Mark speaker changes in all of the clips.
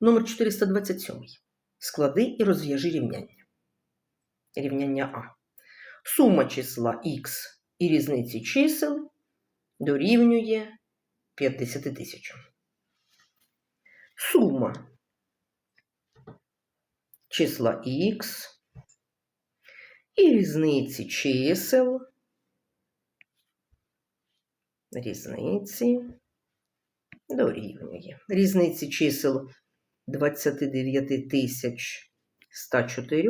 Speaker 1: Номер 427. Склади і розв'яжи рівняння. Рівняння А. Сума числа х і різниці чисел дорівнює 50 тисячам. Сума числа х і різниці чисел. Різниці дорівнює. Різниці чисел 29 104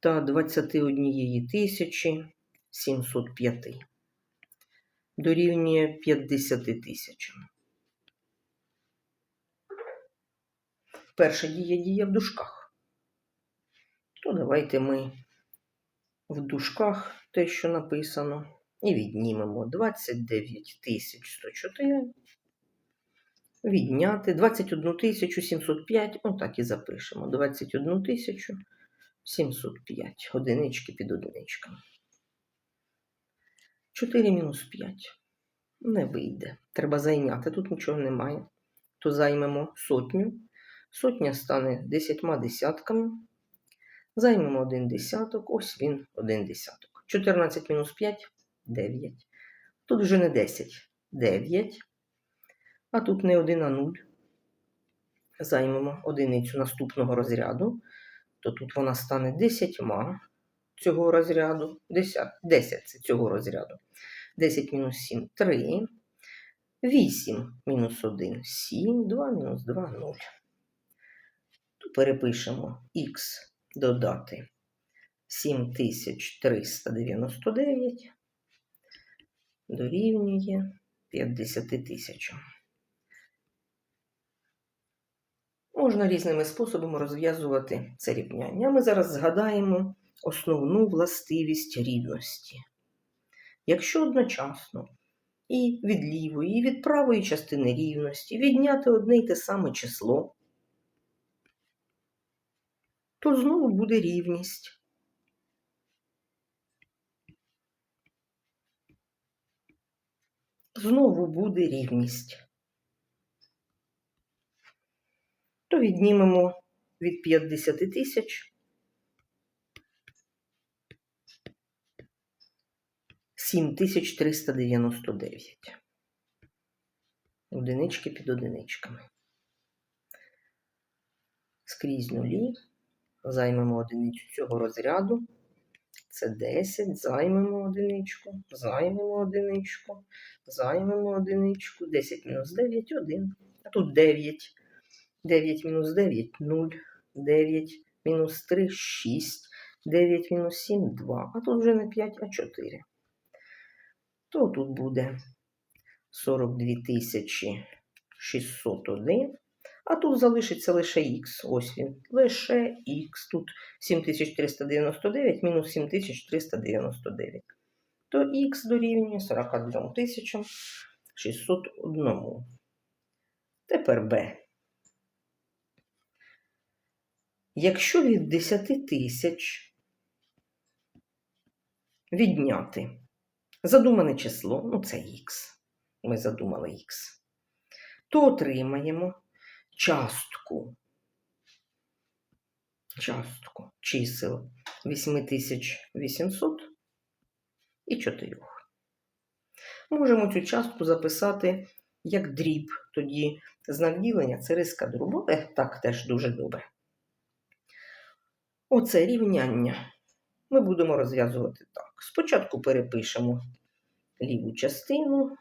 Speaker 1: та 21 тисячі 705. Дорівнює 50 тисячам. Перша дія дія в дужках. То давайте ми в дужках те, що написано, і віднімемо 29 тисяч 104. Відняти 21 тисячу 705. Отак і запишемо. 21 705. Одинички під одиничками. 4 мінус 5. Не вийде. Треба зайняти. Тут нічого немає. То займемо сотню. Сотня стане 10 десятками. Займемо один десяток. Ось він один десяток. 14 мінус 5 9. Тут вже не 10. 9. А тут не 1, а 0. Займемо одиницю наступного розряду. То тут вона стане 10 цього розряду. 10, 10 це цього розряду. 10 мінус 7 3. 8 мінус 1 7, 2 мінус 2 0. Тут перепишемо х додати 7399 дорівнює 50 тисячам. Можна різними способами розв'язувати це рівняння. Ми зараз згадаємо основну властивість рівності. Якщо одночасно і від лівої, і від правої частини рівності відняти одне й те саме число, то знову буде рівність. Знову буде рівність. То віднімемо від 50 тисяч 7399. Одинички під одиничками. Скрізь нулі. Займемо одиницю цього розряду. Це 10, займемо одиничку, займемо одиничку, займемо одиничку, 10 мінус 9 1. А тут 9. 9 мінус 9 0, 9 мінус 3 6, 9 мінус 7 2. А тут вже не 5, а 4. То тут буде 42 тисячі 601. А тут залишиться лише х. Ось він. Лише х. Тут 7399 мінус 7399. То х дорівнює 42 601. Тепер b. Якщо від 10 тисяч відняти задумане число, ну це х, ми задумали х, то отримаємо частку, частку чисел 8800 і 4. Можемо цю частку записати як дріб, тоді знак ділення це риска дробу, так теж дуже добре. Оце рівняння ми будемо розв'язувати так. Спочатку перепишемо ліву частину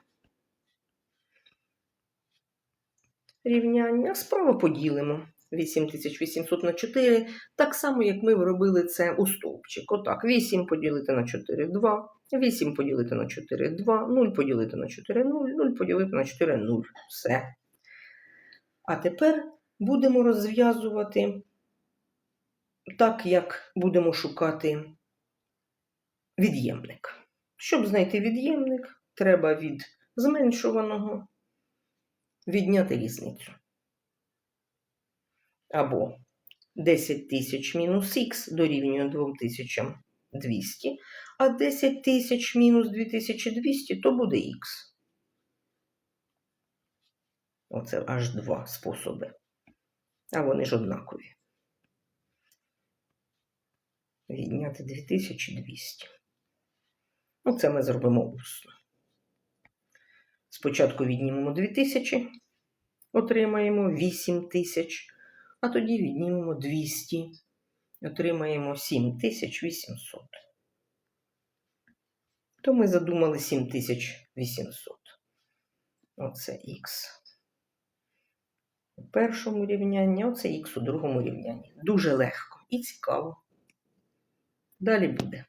Speaker 1: рівняння, справа поділимо 8800 на 4, так само, як ми робили це у стовпчик. Отак, 8 поділити на 4 2, 8 поділити на 4 2, 0 поділити на 4 0, 0 поділити на 4 0. Все. А тепер будемо розв'язувати так, як будемо шукати від'ємник. Щоб знайти від'ємник, треба від зменшуваного відняти різницю. Або 10 тисяч мінус х дорівнює 2200, а 10 тисяч мінус 2200 то буде х. Оце аж два способи. А вони ж однакові. Відняти 2200. Ну, це ми зробимо усно. Спочатку віднімемо 2000, отримаємо 8000, а тоді віднімемо 200, отримаємо 7800. То ми задумали 7800. Оце х у першому рівнянні, оце х у другому рівнянні. Дуже легко і цікаво. Далі буде.